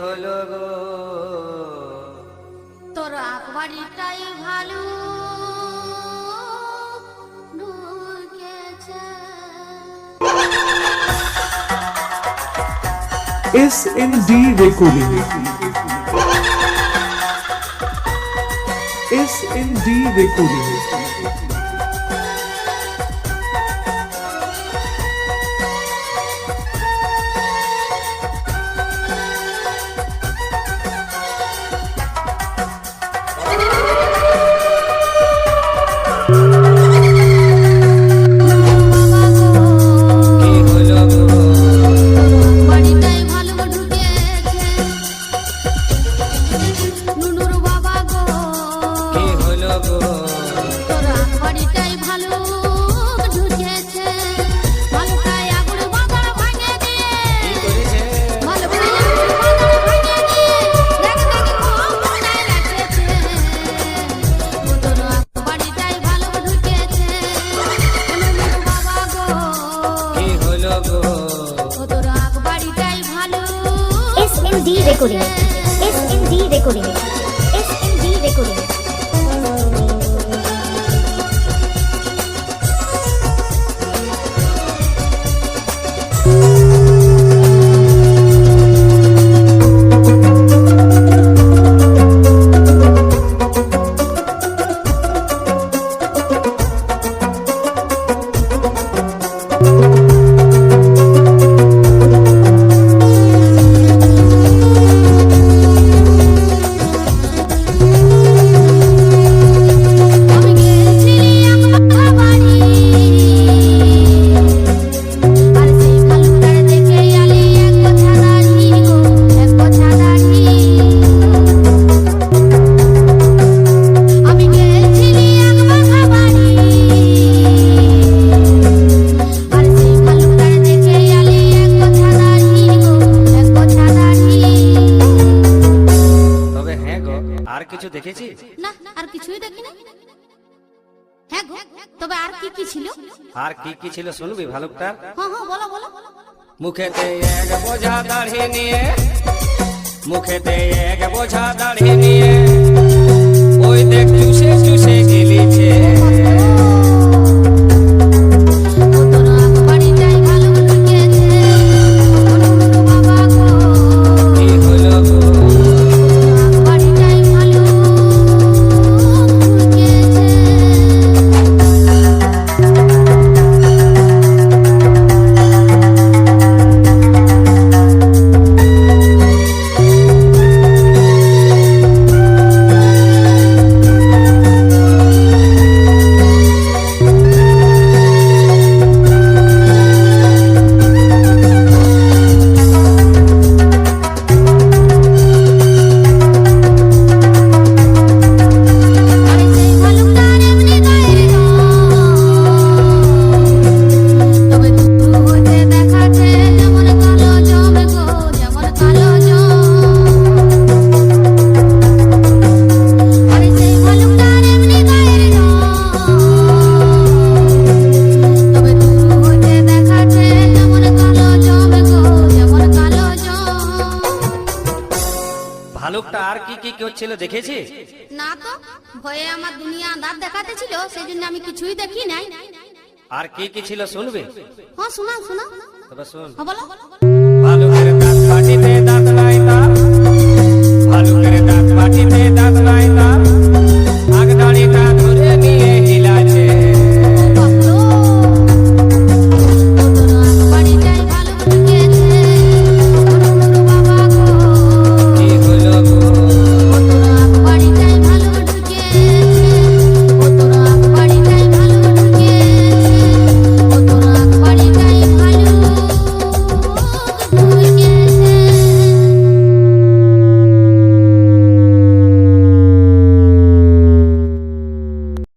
হলো গো তোর আকবারিটাই ভালো ঢুকেছে SND Recording. SND Recording. কি গো ও তোর আকবারিটাই ভালো SMD Recording. SMD Recording. SMD Recording. আমি দেখি না? হ্যাঁ গো তবে আর কি কি ছিল? আর কি কি ছিল শুনবি ভালুকটার হ্যাঁ হ্যাঁ বলো বলো। মুখেতে এক বোঝা দাড়ি নিয়ে মুখেতে এক বোঝা দাড়ি নিয়ে। ভালুকটা আর কি কি ছিল দেখেছি? না তো ভয়ে আমার দুনিয়া আন্ধার দেখাতে ছিল সেই জন্য আমি কিছুই দেখি নাই। আর কি কি ছিল শুনবে? হ্যাঁ শোনা শোনা তবে শুন। হ্যাঁ বলো।